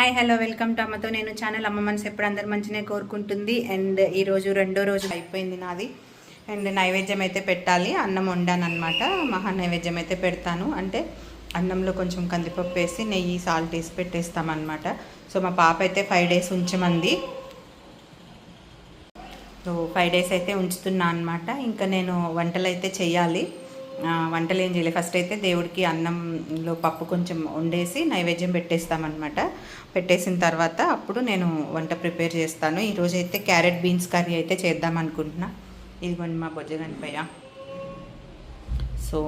Hi hello welcome to అమ్మతో నేను channel అమ్మ మనసు ఎప్పుడు అందరు మంచిగా కోరుకుంటుంది. అండ్ ఈరోజు రెండో రోజు అయిపోయింది నాది. అండ్ నైవేద్యం అయితే పెట్టాలి. అన్నం వండాను అనమాట మహా నైవేద్యం అయితే పెడతాను. అంటే అన్నంలో కొంచెం కందిపప్పు వేసి నెయ్యి సాల్ట్ వేసి పెట్టేస్తామన్నమాట. సో మా పాప అయితే ఫైవ్ డేస్ ఉంచమంది. సో ఫైవ్ డేస్ అయితే ఉంచుతున్నా అనమాట ఇంకా నేను వంటలు అయితే చెయ్యాలి వంటలు ఏం చేయలేదు. ఫస్ట్ అయితే దేవుడికి అన్నంలో పప్పు కొంచెం వండేసి నైవేద్యం పెట్టేస్తామన్నమాట. పెట్టేసిన తర్వాత అప్పుడు నేను వంట ప్రిపేర్ చేస్తాను. ఈరోజు అయితే క్యారెట్ బీన్స్ కర్రీ అయితే చేద్దాం అనుకుంటున్నా. ఇదిగోండి మా బొజ్జగనిపయ్య. సో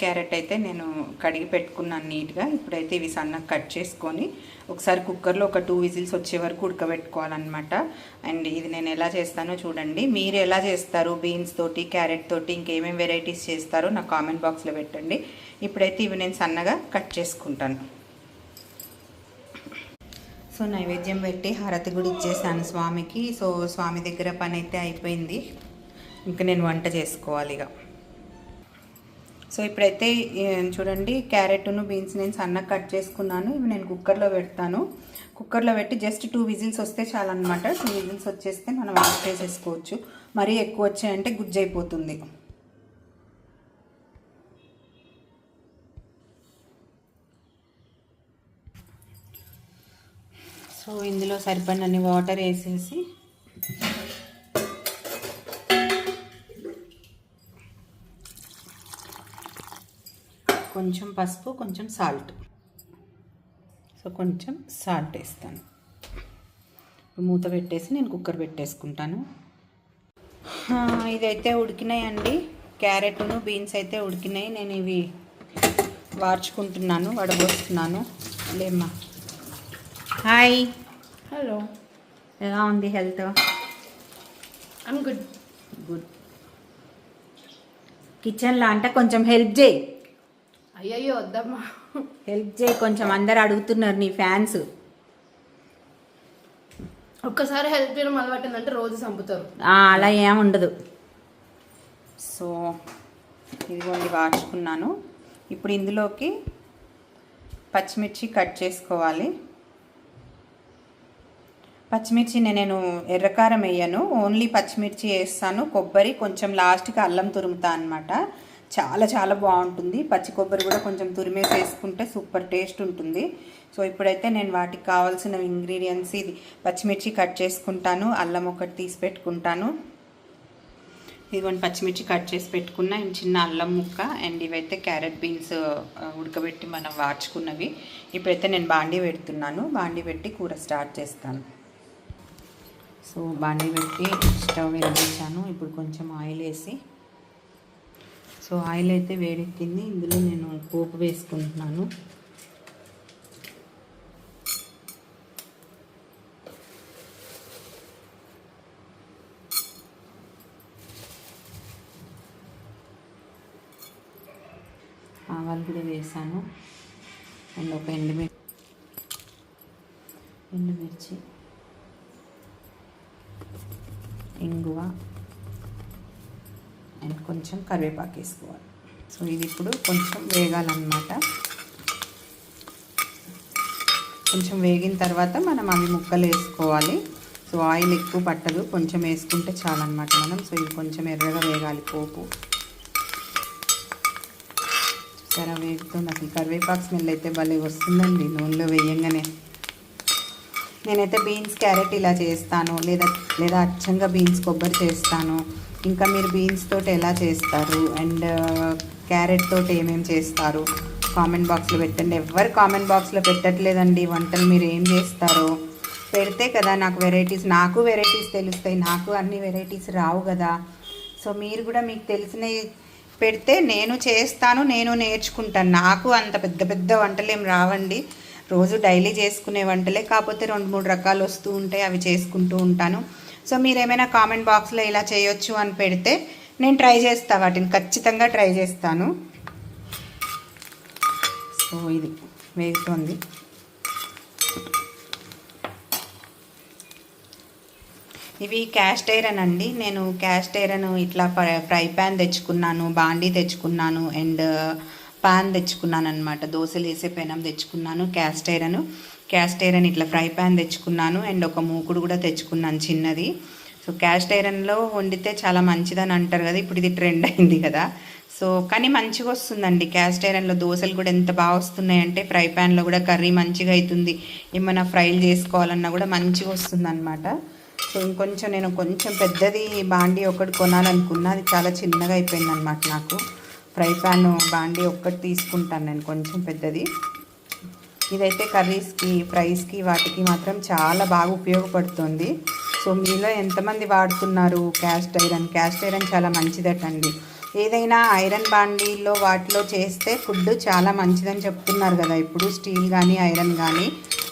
క్యారెట్ అయితే నేను కడిగి పెట్టుకున్నాను నీట్గా. ఇప్పుడైతే ఇవి సన్నగా కట్ చేసుకొని ఒకసారి కుక్కర్లో ఒక టూ విజిల్స్ వచ్చే వరకు ఉడకబెట్టుకోవాలన్నమాట. అండ్ ఇది నేను ఎలా చేస్తానో చూడండి. మీరు ఎలా చేస్తారు బీన్స్ తోటి క్యారెట్ తోటి ఇంకేమేమి వెరైటీస్ చేస్తారో నా కామెంట్ బాక్స్లో పెట్టండి. ఇప్పుడైతే ఇవి నేను సన్నగా కట్ చేసుకుంటాను. సో నైవేద్యం పెట్టి హారతి కూడా ఇచ్చేసాను స్వామికి. సో స్వామి దగ్గర పని అయితే అయిపోయింది. ఇంకా నేను వంట చేసుకోవాలి ఇక. సో ఇప్పుడైతే చూడండి క్యారెట్ను బీన్స్ నేను సన్నగా కట్ చేసుకున్నాను. ఇవి నేను కుక్కర్లో పెడతాను. కుక్కర్లో పెట్టి జస్ట్ టూ విజిల్స్ వస్తే చాలన్నమాట. టూ విజిల్స్ వచ్చేస్తే మనం ఆఫ్ చేసేసుకోవచ్చు. మరీ ఎక్కువ వచ్చాయంటే గుజ్జు అయిపోతుంది. సో ఇందులో సరిపడినన్ని వాటర్ వేసేసి కొంచెం పసుపు కొంచెం సాల్ట్. సో కొంచెం సాల్ట్ వేస్తాను. మూత పెట్టేసి నేను కుక్కర్ పెట్టేసుకుంటాను. ఇదైతే ఉడికినాయండి. క్యారెట్ను బీన్స్ అయితే ఉడికినాయి. నేను ఇవి వార్చుకుంటున్నాను వడబోస్తున్నాను. లేమ్మా. హాయ్. హలో ఎలా ఉంది హెల్త్? I'm good good. కిచెన్లో అంటే కొంచెం హెల్ప్ చేయి. అయ్యయ్యో వద్దమ్మా. హెల్ప్ చేయి కొంచెం అందరు అడుగుతున్నారు నీ ఫ్యాన్స్. ఒక్కసారి హెల్ప్ చేయడం అలవాటిందంటే రోజు చంపుతారు. అలా ఏముండదు సో ఇదిగోండి వార్చుకున్నాను ఇప్పుడు ఇందులోకి పచ్చిమిర్చి కట్ చేసుకోవాలి. పచ్చిమిర్చి నేను ఎర్రకారం వేయను. ఓన్లీ పచ్చిమిర్చి వేస్తాను. కొబ్బరి కొంచెం లాస్ట్కి అల్లం తురుముతా అనమాట చాలా చాలా బాగుంటుంది. పచ్చి కొబ్బరి కూడా కొంచెం తురిమేసి వేసుకుంటే సూపర్ టేస్ట్ ఉంటుంది. సో ఇప్పుడైతే నేను వాటికి కావాల్సిన ఇంగ్రీడియంట్స్ ఇది పచ్చిమిర్చి కట్ చేసుకుంటాను. అల్లం ఒకటి తీసి పెట్టుకుంటాను. ఇదిగోండి పచ్చిమిర్చి కట్ చేసి పెట్టుకున్న ఈ చిన్న అల్లం ముక్క అండ్ ఇవైతే క్యారెట్ బీన్స్ ఉడకబెట్టి మనం వార్చుకున్నవి. ఇప్పుడైతే నేను బాండీ పెడుతున్నాను. బాండీ పెట్టి కూర స్టార్ట్ చేస్తాను. సో బాండీ పెట్టి స్టవ్ వెలిగించాను. ఇప్పుడు కొంచెం ఆయిల్ వేసి సో ఆయిల్ అయితే వేడెక్కింది. ఇందులో నేను పోపు వేసుకుంటున్నాను. ఆవాలు కూడా వేసాను. అండ్ ఒక ఎండుమిర్చి ఎండుమిర్చి ఇంగువ కొంచెం కరివేపాకు వేసుకోవాలి. సో ఇది ఇప్పుడు కొంచెం వేగాలన్నమాట. కొంచెం వేగిన తర్వాత మనం అవి ముక్కలు వేసుకోవాలి. సో ఆయిల్ ఎక్కువ పట్టదు. కొంచెం వేసుకుంటే చాలన్నమాట మనం. సో ఇది కొంచెం ఎర్రగా వేగాలి పోపు. చూసారా? వేగుతుంది అసలు కరివేపాకు స్మెల్ అయితే భలే వస్తుందండి. నూనెలో వేయంగానే. నేనైతే బీన్స్ క్యారెట్ ఇలా చేస్తాను. లేదా లేదా అచ్చంగా బీన్స్ కొబ్బరి చేస్తాను. ఇంకా మీరు బీన్స్ తోటి ఎలా చేస్తారు? అండ్ క్యారెట్ తోటి ఏమేమి చేస్తారు? కామెంట్ బాక్స్లో పెట్టండి. ఎవరు కామెంట్ బాక్స్లో పెట్టట్లేదండి. వంటలు మీరు ఏం చేస్తారో పెడితే కదా నాకు వెరైటీస్. నాకు వెరైటీస్ తెలుస్తాయి. నాకు అన్ని వెరైటీస్ రావు కదా. సో మీరు కూడా మీకు తెలిసినవి పెడితే నేను చేస్తాను. నేను నేర్చుకుంటాను. నాకు అంత పెద్ద పెద్ద వంటలు ఏం రావండి. రోజు డైలీ చేసుకునే వంటలే కాకపోతే రెండు మూడు రకాలు వస్తూ ఉంటాయి అవి చేసుకుంటూ ఉంటాను. సో మీరు ఏమైనా కామెంట్ బాక్స్లో ఇలా చేయొచ్చు అని పెడితే నేను ట్రై చేస్తాను వాటిని ఖచ్చితంగా ట్రై చేస్తాను. సో ఇది వేగుతుంది. ఇవి క్యాస్ట్ ఐరన్ అండి. నేను క్యాస్ట్ ఐరన్ ఇట్లా ఫ్రై- ఫ్రై ప్యాన్ తెచ్చుకున్నాను బాండీ తెచ్చుకున్నాను అండ్ పాన్ తెచ్చుకున్నాను అనమాట దోశలు వేసే పెనం తెచ్చుకున్నాను క్యాస్ట్ ఐరన్ క్యాస్ట్ ఐరన్ ఇట్లా ఫ్రై ప్యాన్ తెచ్చుకున్నాను. అండ్ ఒక మూకుడు కూడా తెచ్చుకున్నాను చిన్నది. సో క్యాస్ట్ ఐరన్లో వండితే చాలా మంచిదని అంటారు కదా ఇప్పుడు ఇది ట్రెండ్ అయింది కదా. సో కానీ మంచిగా వస్తుందండి. క్యాస్ట్ ఐరన్లో దోశలు కూడా ఎంత బాగా వస్తున్నాయంటే ఫ్రై ప్యాన్లో కూడా కర్రీ మంచిగా అవుతుంది. ఏమైనా ఫ్రైలు చేసుకోవాలన్నా కూడా మంచిగా వస్తుంది అనమాట సో ఇంకొంచెం నేను కొంచెం పెద్దది బాండి ఒకటి కొనాలనుకున్నా. అది చాలా చిన్నగా అయిపోయింది అనమాట నాకు. ఫ్రై ప్యాన్ బాండి ఒక్కటి తీసుకుంటాను నేను కొంచెం పెద్దది. ఇదైతే కర్రీస్కి ఫ్రైస్కి వాటికి మాత్రం చాలా బాగా ఉపయోగపడుతుంది. సో మీలో ఎంతమంది వాడుతున్నారు క్యాస్ట్ ఐరన్? క్యాస్ట్ ఐరన్ చాలా మంచిదటండి. ఏదైనా ఐరన్ బాండీలో వాటిలో చేస్తే ఫుడ్ చాలా మంచిదని చెప్తున్నారు కదా. ఇప్పుడు స్టీల్ కానీ ఐరన్ కానీ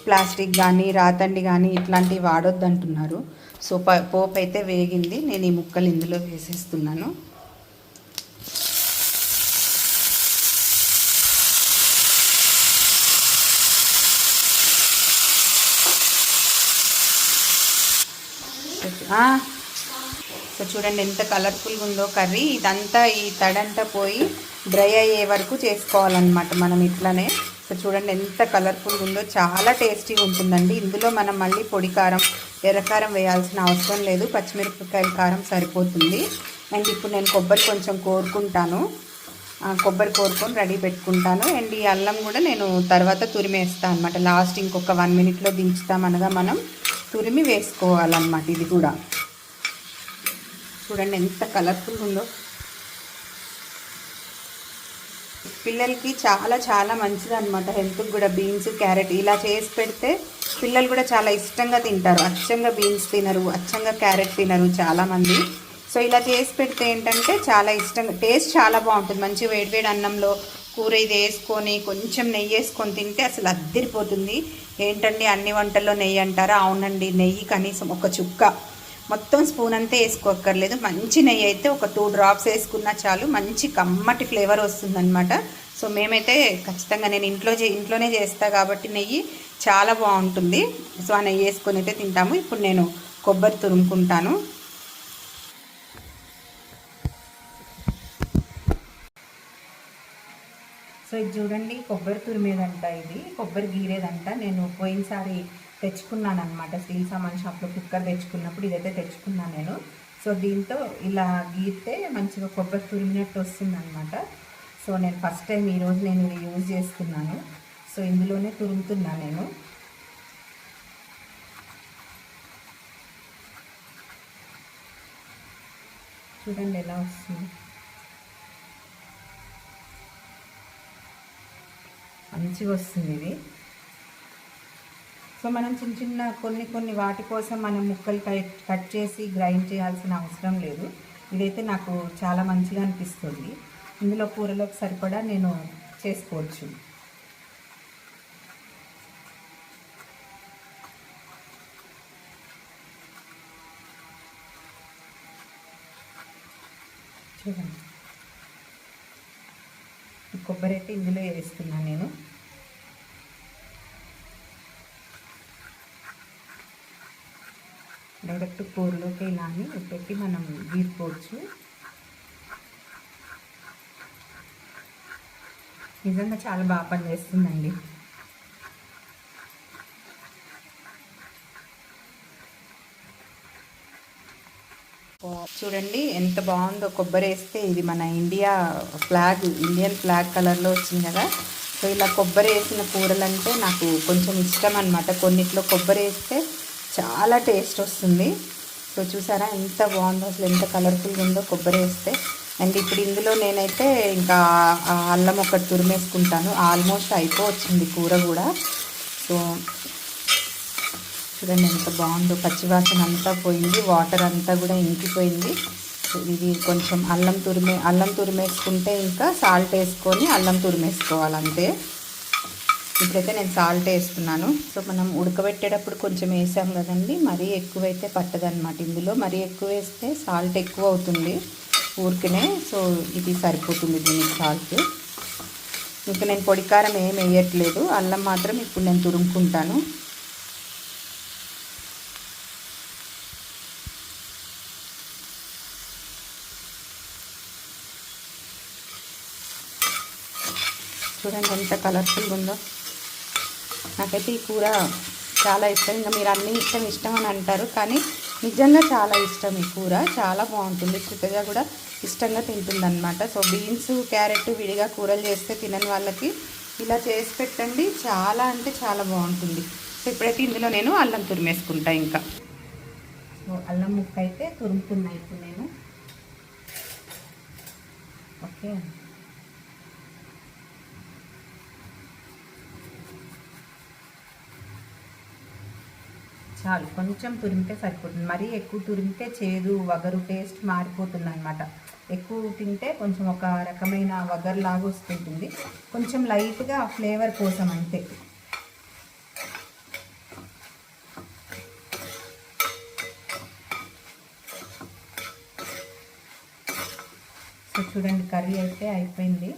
ప్లాస్టిక్ కానీ రాతండి కానీ ఇట్లాంటివి వాడొద్దు అంటున్నారు సో ప పోపు అయితే వేగింది. నేను ఈ ముక్కలు ఇందులో వేసేస్తున్నాను. సో చూడండి ఎంత కలర్ఫుల్గా ఉందో కర్రీ. ఇదంతా ఈ తడంతా పోయి డ్రై అయ్యే వరకు చేసుకోవాలన్నమాట మనం ఇట్లానే. సో చూడండి ఎంత కలర్ఫుల్గా ఉందో చాలా టేస్టీగా ఉంటుందండి. ఇందులో మనం మళ్ళీ పొడి కారం ఎర్రకారం వేయాల్సిన అవసరం లేదు. పచ్చిమిరపకాయల కారం సరిపోతుంది. అండ్ ఇప్పుడు నేను కొబ్బరి కొంచెం కోరుకుంటాను. కొబ్బరి కోరుకొని రెడీ పెట్టుకుంటాను. అండ్ ఈ అల్లం కూడా నేను తర్వాత తురిమేస్తాను అనమాట లాస్ట్ ఇంకొక వన్ మినిట్లో దించుతామనగా మనం తురిమి వేసుకోవాలన్నమాట ఇది కూడా. చూడండి ఎంత కలర్ఫుల్ ఉందో. పిల్లలకి చాలా చాలా మంచిది అనమాట హెల్త్కి కూడా బీన్స్ క్యారెట్ ఇలా చేసి పెడితే పిల్లలు కూడా చాలా ఇష్టంగా తింటారు. అచ్చంగా బీన్స్ తినరు అచ్చంగా క్యారెట్ తినరు చాలామంది సో ఇలా చేసి పెడితే ఏంటంటే చాలా ఇష్టంగా టేస్ట్ చాలా బాగుంటుంది. మంచి వేడివేడి అన్నంలో కూర ఇది వేసుకొని కొంచెం నెయ్యి వేసుకొని తింటే అసలు అద్దరిపోతుంది. ఏంటండి అన్ని వంటల్లో నెయ్యి అంటారా? అవునండి నెయ్యి కనీసం ఒక చుక్క. మొత్తం స్పూన్ అంతా వేసుకోక్కర్లేదు. మంచి నెయ్యి అయితే ఒక టూ డ్రాప్స్ వేసుకున్నా చాలు. మంచి కమ్మటి ఫ్లేవర్ వస్తుందన్నమాట. సో మేమైతే ఖచ్చితంగా నేను ఇంట్లో చే ఇంట్లోనే చేస్తా కాబట్టి నెయ్యి చాలా బాగుంటుంది. సో ఆ నెయ్యి వేసుకొని అయితే తింటాము. ఇప్పుడు నేను కొబ్బరి తురుముకుంటాను. సో ఇది చూడండి కొబ్బరి తురిమేదంట ఇది. కొబ్బరి గీరేదంట. నేను పోయినసారి తెచ్చుకున్నాను అనమాట స్టీల్ సామాన్ షాప్లో కుక్కర్ తెచ్చుకున్నప్పుడు ఇదైతే తెచ్చుకున్నాను నేను. సో దీంతో ఇలా గీరితే మంచిగా కొబ్బరి తురిమినట్టు వస్తుంది అనమాట సో నేను ఫస్ట్ టైం ఈరోజు నేను ఇది యూజ్ చేస్తున్నాను. సో ఇందులోనే తురుముతున్నాను నేను. చూడండి ఎలా వస్తుంది. మంచిగా వస్తుంది ఇది. సో మనం చిన్న చిన్న కొన్ని కొన్ని వాటి కోసం మనం ముక్కలు కట్ కట్ చేసి గ్రైండ్ చేయాల్సిన అవసరం లేదు. ఇదైతే నాకు చాలా మంచిగా అనిపిస్తుంది. ఇందులో కూరలోకి సరిపడా నేను చేసుకోవచ్చు. చూడండి. కొబ్బరి అయితే ఇందులో వేస్తున్నాను నేను. డైరెక్ట్ కూరలోకి ఇలా అని పెట్టి మనం గీరుకోవచ్చు నిజంగా చాలా బాగా పనిచేస్తుందండి. చూడండి ఎంత బాగుందో కొబ్బరి వేస్తే ఇది మన ఇండియా ఫ్లాగ్ ఇండియన్ ఫ్లాగ్ కలర్లో వచ్చింది కదా. సో ఇలా కొబ్బరి వేసిన కూరలు అంటే నాకు కొంచెం ఇష్టం అనమాట కొన్నిట్లో కొబ్బరి వేస్తే చాలా టేస్ట్ వస్తుంది. సో చూసారా ఎంత బాగుందో అసలు ఎంత కలర్ఫుల్గా ఉందో కొబ్బరి వేస్తే. అండ్ ఇప్పుడు ఇందులో నేనైతే ఇంకా అల్లం ఒకటి తురిమేసుకుంటాను. ఆల్మోస్ట్ అయిపోవచ్చింది కూర కూడా. సో చూడండి ఎంత బాగుందో. పచ్చివాసన అంతా పోయింది. వాటర్ అంతా కూడా ఇంకిపోయింది. ఇది కొంచెం అల్లం తురిమే అల్లం తురిమేసుకుంటే ఇంకా సాల్ట్ వేసుకొని అల్లం తురిమేసుకోవాలి అంతే ఇప్పుడైతే నేను సాల్ట్ వేస్తున్నాను. సో మనం ఉడకబెట్టేటప్పుడు కొంచెం వేసాం కదండి. మరీ ఎక్కువైతే పట్టదనమాట ఇందులో. మరీ ఎక్కువ వేస్తే సాల్ట్ ఎక్కువ అవుతుంది ఊరికనే. సో ఇది సరిపోతుంది దీనికి సాల్ట్. ఇంకా నేను పొడి కారం ఏం వేయట్లేదు. అల్లం మాత్రం ఇప్పుడు నేను తురుముకుంటాను. చూడండి ఎంత కలర్ఫుల్గా ఉందో. నాకైతే ఈ కూర చాలా ఇష్టం. ఇంకా మీరు అన్ని ఇష్టం ఇష్టం అని అంటారు కానీ నిజంగా చాలా ఇష్టం ఈ కూర. చాలా బాగుంటుంది. కృతజ్ఞ కూడా ఇష్టంగా తింటుందన్నమాట. సో బీన్స్ క్యారెట్ విడిగా కూరలు చేస్తే తినని వాళ్ళకి ఇలా చేసి పెట్టండి. చాలా అంటే చాలా బాగుంటుంది. సో ఇప్పుడైతే ఇందులో నేను అల్లం తురిమేసుకుంటా ఇంకా. సో అల్లం ముక్క అయితే తురుముకున్నా ఇప్పుడు నేను. ఓకే. చాలు. కొంచెం తురిమితే సరిపోతుంది. మరీ ఎక్కువ తురిమితే చేదు వగరు టేస్ట్ మారిపోతుంది అనమాట ఎక్కువ తింటే కొంచెం ఒక రకమైన వగరు లాగా వస్తుంటుంది. కొంచెం లైట్గా ఫ్లేవర్ కోసం అంతే. సో చూడండి కర్రీ అయితే అయిపోయింది.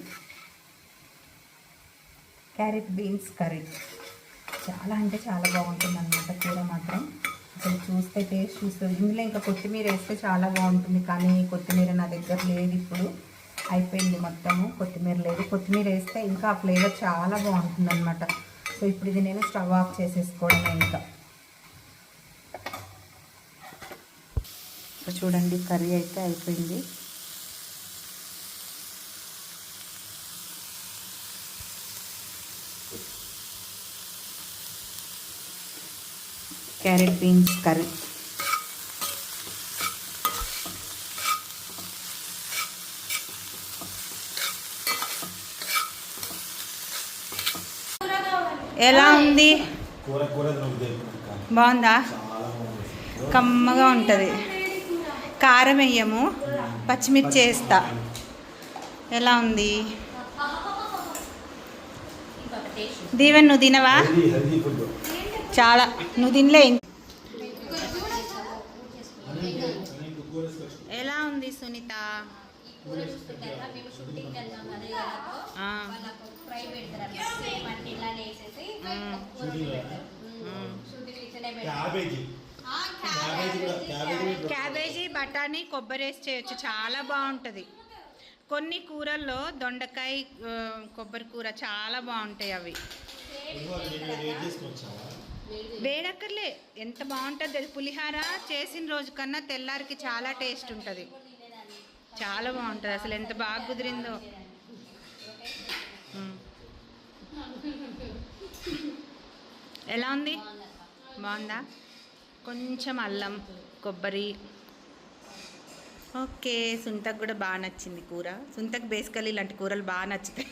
Carrot beans curry. చాలా అంటే చాలా బాగుంటుంది అనమాట కూర మాత్రం. అసలు చూస్తే టేస్ట్ చూస్తుంది. ఇందులో ఇంకా కొత్తిమీర వేస్తే చాలా బాగుంటుంది కానీ కొత్తిమీర నా దగ్గర లేదు ఇప్పుడు. అయిపోయింది మొత్తము కొత్తిమీర లేదు. కొత్తిమీర వేస్తే ఇంకా ఆ ఫ్లేవర్ చాలా బాగుంటుంది అనమాట సో ఇప్పుడు ఇది నేను స్టవ్ ఆఫ్ చేసేసుకోవడమే ఇంకా. సో చూడండి కర్రీ అయితే అయిపోయింది. Carrot beans curry. ఎలా ఉంది? బాగుందా? కమ్మగా ఉంటుంది. కారం వేయము. పచ్చిమిర్చి వేస్తా. ఎలా ఉంది? దీవెన్ నువ్వు తినవా? చాలా. నువ్వు తినలే. ఎలా ఉంది సునీత? క్యాబేజీ బఠానీ కొబ్బరి వేసి చేయొచ్చు. చాలా బాగుంటుంది. కొన్ని కూరల్లో దొండకాయ కొబ్బరి కూర చాలా బాగుంటాయి అవి. వేడక్కర్లే. ఎంత బాగుంటుంది అది. పులిహార చేసిన రోజు కన్నా తెల్లారికి చాలా టేస్ట్ ఉంటుంది. చాలా బాగుంటుంది. అసలు ఎంత బాగా కుదిరిందో. ఎలా ఉంది? బాగుందా? కొంచెం అల్లం కొబ్బరి. ఓకే సుంతకు కూడా బాగా నచ్చింది కూర. సుంతకు బేసికల్ ఇలాంటి కూరలు బాగా నచ్చుతాయి.